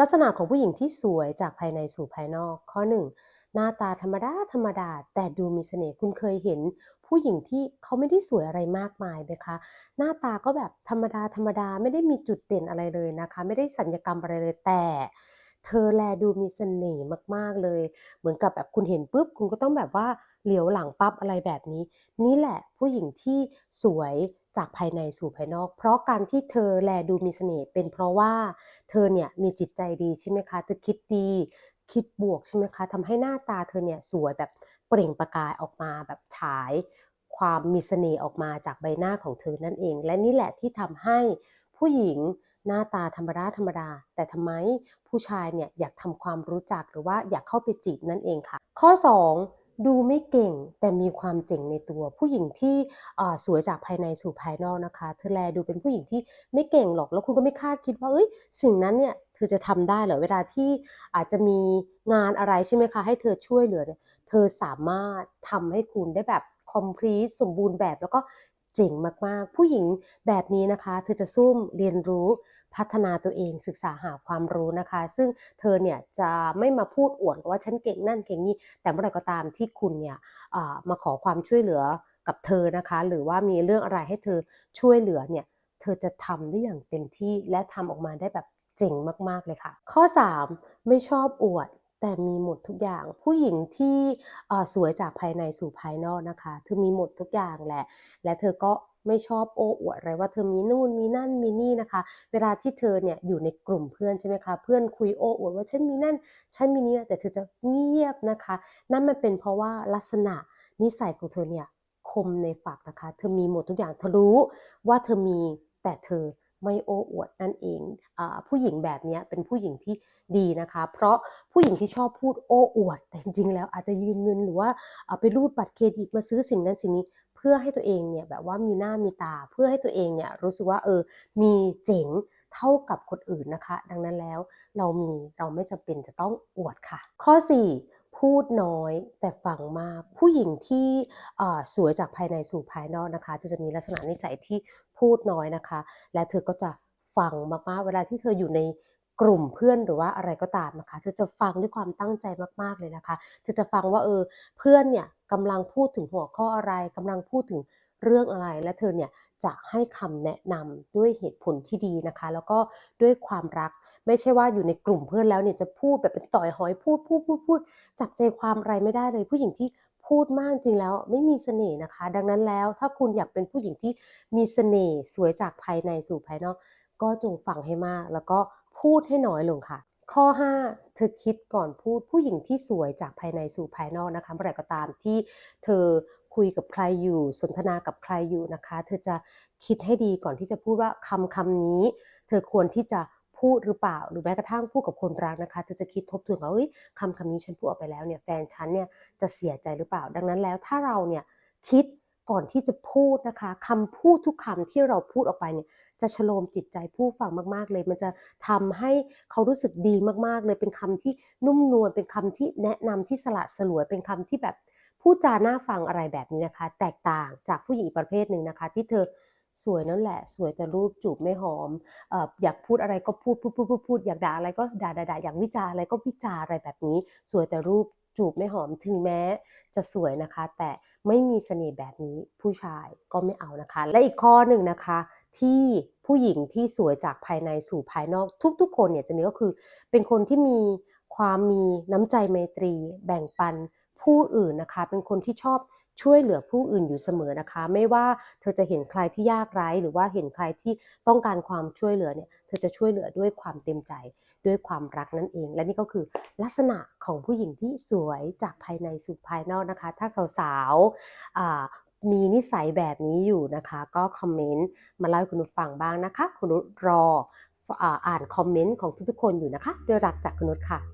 ลักษณะของผู้หญิงที่สวยจากภายในสู่ภายนอก ข้อ 1 หน้าตาธรรมดาธรรมดา แต่ดูมีเสน่ห์คุณเคยเห็น ผู้หญิงที่เขาไม่ได้สวยอะไรมากมายไหมคะ หน้าตาก็แบบธรรมดาธรรมดาไม่ได้มีจุดเด่นอะไรเลยนะคะ ไม่ได้สัญญกรรมอะไรเลยแต่เธอแลดูมีเสน่ห์มาก ๆ เลย เหมือนกับแบบคุณเห็นปุ๊บ คุณก็ต้องแบบว่าเหลียวหลังปั๊บอะไรแบบนี้ นี่แหละผู้หญิงที่สวย จากภายในสู่ภายนอก เพราะการที่เธอแลดูมีเสน่ห์เป็นเพราะว่าเธอเนี่ยมีจิตใจดีใช่ไหมคะเธอคิดดี คิดบวกใช่ไหมคะทำให้หน้าตาเธอเนี่ยสวยแบบเปล่งประกายออกมาแบบฉาย ความมีเสน่ห์ออกมาจากใบหน้าของเธอนั่นเอง และนี่แหละที่ทำให้ผู้หญิงหน้าตาธรรมดาๆแต่ทำไมผู้ชายเนี่ยอยากทำความรู้จักหรือว่าอยากเข้าไปจีบนั่นเองค่ะ ข้อ 2 ดูไม่เก่งแต่มีความเจ๋งในตัว ผู้หญิงที่สวยจากภายในสู่ภายนอกนะคะ เธอแลดูเป็นผู้หญิงที่ไม่เก่งหรอกแล้วคุณก็ไม่คาดคิดว่าเฮ้ยสิ่งนั้นเนี่ยเธอจะทำได้เหรอเวลาที่อาจจะมีงานอะไรใช่ไหมคะ ให้เธอช่วยเหลือเนี่ยเธอสามารถทำให้คุณได้แบบ complete สมบูรณ์แบบแล้วก็เจ๋งมากๆ ผู้หญิงแบบนี้นะคะ เธอจะซุ่มเรียนรู้ พัฒนาตัวเองศึกษาหาความรู้นะคะ ซึ่งเธอเนี่ยจะไม่มาพูดอวดว่าฉันเก่งนั่นเก่งนี่แต่เมื่อไรก็ตามที่คุณเนี่ยมาขอความช่วยเหลือกับเธอนะคะ หรือว่ามีเรื่องอะไรให้เธอช่วยเหลือเนี่ยเธอจะทำได้อย่างเต็มที่และทำออกมาได้แบบเจ๋งมากๆเลยค่ะ ข้อ 3 ไม่ชอบอวดแต่มีหมดทุกอย่างผู้หญิงที่สวยจากภายในสู่ภายนอกนะคะเธอมีหมดทุกอย่างแหละ และเธอก็ ไม่ชอบโอ้อวดอะไรว่าเธอมีนู่นมีนั่นมีนี่นะคะ เวลาที่เธอเนี่ยอยู่ในกลุ่มเพื่อนใช่ไหมคะ เพื่อนคุยโอ้อวดว่าฉันมีนั่น ฉันมีนี่แต่เธอจะเงียบนะคะ นั่นมันเป็นเพราะว่าลักษณะนิสัยของเธอเนี่ยคมในฝักนะคะ เธอมีหมดทุกอย่างเธอรู้ว่าเธอมีแต่เธอไม่โอ้อวดนั่นเองอผู้หญิงแบบนี้เป็นผู้หญิงที่ดีนะคะ เพราะผู้หญิงที่ชอบพูดโอ้อวด แต่จริงๆแล้วอาจจะยืมเงินหรือว่าอ่าไปรูดบัตรเครดิตมาซื้อสิ่งนั้นสิ่งนี้ พื่อให้ตัวเองเนี่ยแบบว่ามีหน้ามีตาเพื่อให้ตัวเองเนี่ยรู้สึกว่าเออมีเจ๋งเท่ากับคนอื่นนะคะ ดังนั้นแล้วเรามีเราไม่จำเป็นจะต้องอวดค่ะ ข้อ 4 พูดน้อยแต่ฟังมากผู้หญิงที่สวยจากภายในสู่ภายนอกนะคะ จะจะมีลักษณะนิสัยที่พูดน้อยนะคะ และเธอก็จะฟังมากๆเวลาที่เธออยู่ใน กลุ่มเพื่อนหรือว่าอะไรก็ตามนะคะเธอจะฟังด้วยความตั้งใจมากๆเลยนะคะเธอจะฟังว่าเออเพื่อนเนี่ยกำลังพูดถึงหัวข้ออะไรกำลังพูดถึงเรื่องอะไร และเธอเนี่ยจะให้คำแนะนำด้วยเหตุผลที่ดีนะคะ แล้วก็ด้วยความรักไม่ใช่ว่าอยู่ในกลุ่มเพื่อนแล้วเนี่ยจะพูดแบบเป็นต่อยหอยพูดๆๆๆจับใจความอะไรไม่ได้เลย ผู้หญิงที่พูดมากจริงๆแล้วไม่มีเสน่ห์นะคะ ดังนั้นแล้วถ้าคุณอยากเป็นผู้หญิงที่มีเสน่ห์สวยจากภายในสู่ภายนอก ก็จงฟังให้มากแล้วก็ พูดให้น้อยลงค่ะ ข้อ 5 เธอคิดก่อนพูดผู้หญิงที่สวยจากภายในสู่ภายนอกนะคะเมื่อไรก็ตามที่เธอคุยกับใครอยู่สนทนากับใครอยู่นะคะ เธอจะคิดให้ดีก่อนที่จะพูดว่าคำคำนี้ เธอควรที่จะพูดหรือเปล่า หรือแม้กระทั่งพูดกับคนรักนะคะ เธอจะคิดทบทวนว่าเฮ้ยคำคำนี้ฉันพูดออกไปแล้วเนี่ยแฟนฉันเนี่ยจะเสียใจหรือเปล่า ดังนั้นแล้วถ้าเราเนี่ยคิด ก่อนที่จะพูดนะคะคำพูดทุกคำที่เราพูดออกไปเนี่ยจะชโลมจิตใจผู้ฟังมากๆเลย มันจะทำให้เขารู้สึกดีมากๆ เลยเป็นคำที่นุ่มนวลเป็นคำที่แนะนำที่สละสลวยเป็นคำที่แบบพูดจาน่าฟังอะไรแบบนี้นะคะ แตกต่างจากผู้หญิงอีกประเภทหนึ่งนะคะ ที่เธอสวยนั่นแหละ สวยแต่รูปจูบไม่หอมออยากพูดอะไรก็พูดๆๆๆอยากด่าอะไรก็ด่าๆๆอยากวิจารอะไรก็วิจารอะไรแบบนี้ สวยแต่รูป จูบไม่หอมถึงแม้จะสวยนะคะ แต่ไม่มีเสน่ห์แบบนี้ผู้ชายก็ไม่เอานะคะ และอีกข้อหนึ่งนะคะ ที่ผู้หญิงที่สวยจากภายในสู่ภายนอกทุกๆ คนเนี่ยจะมีก็คือเป็นคนที่มีความมีน้ำใจไมตรี แบ่งปัน ผู้อื่นนะคะ เป็นคนที่ชอบช่วยเหลือผู้อื่นอยู่เสมอนะคะ ไม่ว่าเธอจะเห็นใครที่ยากไร้ หรือว่าเห็นใครที่ต้องการความช่วยเหลือเนี่ยเธอจะช่วยเหลือด้วยความเต็มใจด้วยความรักนั่นเอง และนี่ก็คือลักษณะของผู้หญิงที่สวยจากภายในสู่ภายนอกนะคะ ถ้าสาวๆมีนิสัยแบบนี้อยู่นะคะ ก็คอมเมนต์มาเล่าให้คุณนุชฟังบ้างนะคะ คุณนุชรออ่านคอมเมนต์ของทุกๆคนอยู่นะคะ ด้วยรักจากคุณนุชค่ะ